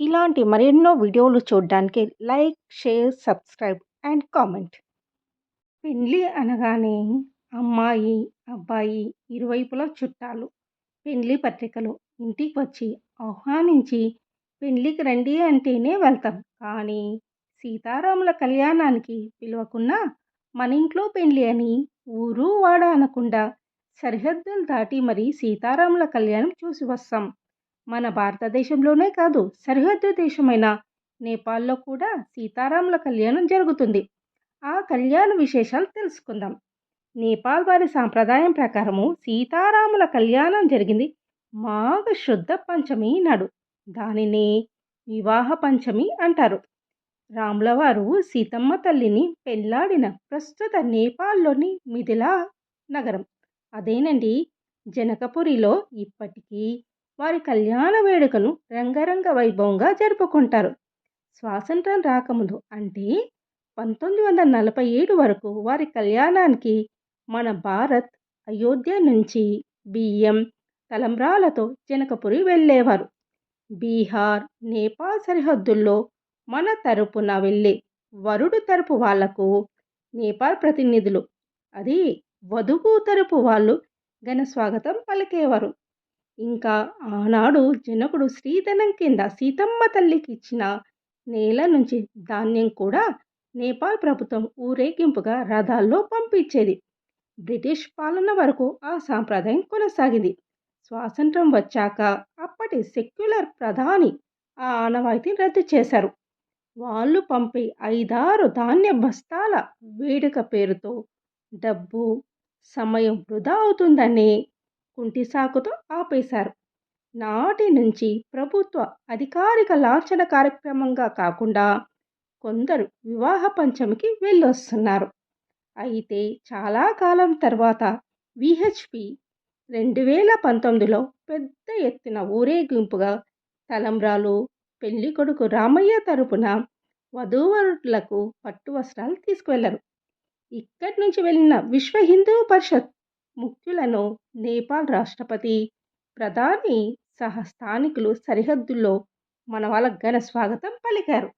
ఇలాంటి మరెన్నో వీడియోలు చూడడానికి like share subscribe and comment. పెళ్ళి అనగానే అమ్మాయి అబ్బాయి ఇరువైపులా చుట్టాలు పెళ్ళి పత్రికలు ఇంటికి వచ్చి ఆహ్వానించి పెళ్ళికి రండి అంటేనే వెళ్తాం. కానీ సీతారాముల కళ్యాణానికి పిలవకుండా మన ఇంట్లో పెళ్ళి అని ఊరు వాడ అనకుండా సరిహద్దులు దాటి మరీ సీతారాముల కళ్యాణం చూసి వస్తాం. మన భారతదేశంలోనే కాదు సరిహద్దు దేశమైన నేపాల్లో కూడా సీతారాముల కళ్యాణం జరుగుతుంది. ఆ కళ్యాణ విశేషాలు తెలుసుకుందాం. నేపాల్ వారి సాంప్రదాయం ప్రకారము సీతారాముల కళ్యాణం జరిగింది మాఘ శుద్ధ పంచమి నాడు. దానిని వివాహ పంచమి అంటారు. రాముల వారు సీతమ్మ తల్లిని పెళ్ళాడిన ప్రస్తుత నేపాల్లోని మిథిలా నగరం. అదేనండి జనకపురిలో ఇప్పటికీ వారి కళ్యాణ వేడుకను రంగరంగ వైభవంగా జరుపుకుంటారు. స్వాతంత్రం రాకముందు అంటే పంతొమ్మిది వందల నలభై ఏడు వరకు వారి కళ్యాణానికి మన భారత్ అయోధ్య నుంచి బియ్యం తలంబ్రాలతో జనకపురి వెళ్ళేవారు. బీహార్ నేపాల్ సరిహద్దుల్లో మన తరపున వెళ్ళే వరుడు తరపు వాళ్ళకు నేపాల్ ప్రతినిధులు. అది వధువు తరపు వాళ్ళు ఘన స్వాగతం పలికేవారు. ఇంకా ఆనాడు జనకుడు శ్రీధనం కింద సీతమ్మ తల్లికి ఇచ్చిన నేల నుంచి ధాన్యం కూడా నేపాల్ ప్రభుత్వం ఊరేగింపుగా రథాల్లో పంపించేది. బ్రిటిష్ పాలన వరకు ఆ సాంప్రదాయం కొనసాగింది. స్వాతంత్రం వచ్చాక అప్పటి సెక్యులర్ ప్రధాని ఆ ఆనవాయితీని రద్దు చేశారు. వాళ్ళు పంపే ఐదారు ధాన్య బస్తాల వేడుక పేరుతో డబ్బు సమయం వృధా అవుతుందని కుంటి సాకుతో ఆపేశారు. నాటి నుంచి ప్రభుత్వ అధికారిక లాంఛన కార్యక్రమంగా కాకుండా కొందరు వివాహ పంచమికి వెళ్ళొస్తున్నారు. అయితే చాలా కాలం తర్వాత విహెచ్పి రెండు వేల పంతొమ్మిదిలో పెద్ద ఎత్తున ఊరేగింపుగా తలంబ్రాలు పెళ్ళి కొడుకు రామయ్య తరపున వధూవరులకు పట్టు వస్త్రాలు తీసుకువెళ్ళరు. ఇక్కడి నుంచి వెళ్ళిన విశ్వ హిందూ పరిషత్ ముఖ్యులను నేపాల్ రాష్ట్రపతి ప్రధాని సహా స్థానికులు సరిహద్దుల్లో మన వాళ్ళ ఘన స్వాగతం పలికారు.